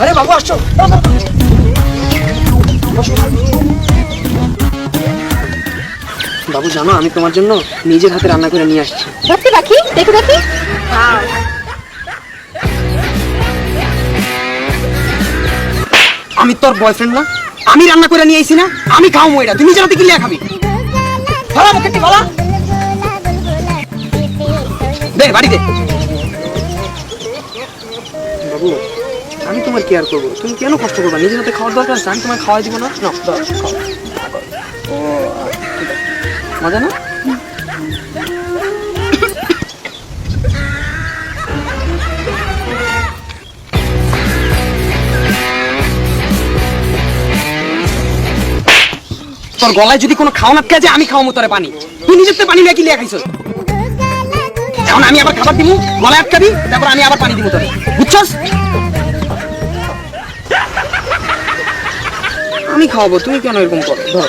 আরে বাবু আসছো। বাবু জানো আমি তোমার জন্য নিজের হাতে রান্না করে নিয়ে আসছি। সত্যি রাখি দেখে দেখি। আমি তোর বয়ফ্রেন্ড না আমি রান্না করে নিয়ে আইছি না আমি খাও এটা। তুমি নিজের হাতে কি খাবি ভালো মুখে একটু ভালো দে আমি তোমার কেয়ার করব। তুমি কেন কষ্ট করবা? নিজের হাতে খাওয়ার দরকার আমি তোমায় খাওয়াই দিব না? না আছে। মজা না? তোর গলায় যদি কোনো খাওয়া আটকে যায় আমি খাওয়াবো তোরে পানি। তুই নিজের পানি নাকি লিয়ে খাইছ এখন আমি আবার খাবার দিব গলায় আটকাবি তারপর আমি আবার পানি দিব তোরে বুঝছস? আমি খাওয়াবো, তুমি কেন এরকম করো? ধর।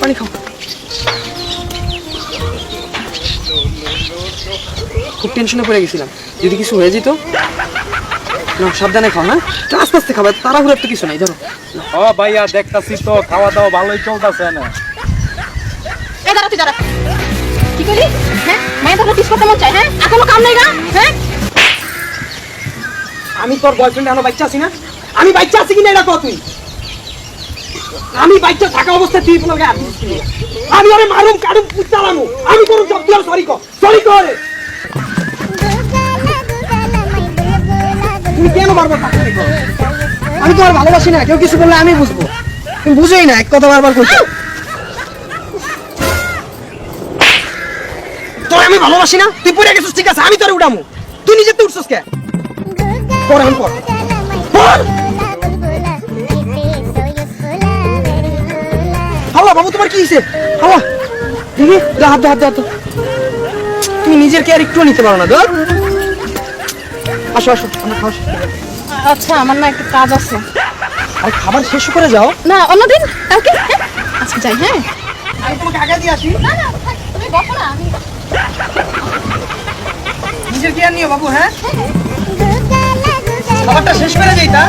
পানি খাও। খুব টেনশনে পড়ে গেছিলাম। যদি কিছু হয়ে যেত না সাবধানে খাও একটু আস্তে আস্তে খাবে তাড়াহুড়োর তো কিছু নাই ধরো। ও ভাইয়া দেখতাছি তো খাওয়া দাওয়া ভালোই চলতেছে না এই দাঁড়া তুই দাঁড়া। কি করলি হ্যাঁ? মায়ের তোকে পিস করতে মন চাই হ্যাঁ? কোনো কাম নেই গা হ্যাঁ? আমি তোর বয়ফ্রেন্ড এখনও বাচ্চা আছি না? আমি বাচ্চা আছি কিনা এটা কত তুই? আমি বাচ্চা থাকা অবস্থায় তুই বলে আমি আরে মারুম কারুম চালামু আমি করুম সব সরি কর। তুমি কেন বারবার আমি তোমার ভালোবাসি না, কেউ কিছু বললে আমি বুঝব। তুমি বুঝোই না, এক কথা বারবার করছ তোর আমি ভালোবাসি না? তুই পড়ে গেছিস, ঠিক আছে, আমি তোরে উঠামু তুই নিজে তো উঠছিস কে? পর এখন পর হাওয়া বাবু, তোমার কি হয়েছে হাওয়া দেখি, দে হাত হাত হাত। তুমি নিজের কেয়ার একটু নিতে পারো না, ধর। আসো আসো আমরা খাওয়া শেষ করি। আচ্ছা আমার না একটা কাজ আছে। আরে খাবার শেষ করে যাও। না অন্যদিন কালকে হ্যাঁ? আচ্ছা যাই হ্যাঁ? আমি তোমাকে আগে দিয়ে আসি। না না থাক, তুমি বসো না আমি নিজের কেয়ার নিও বাবু হ্যাঁ? খাবারটা শেষ করে যাই তা।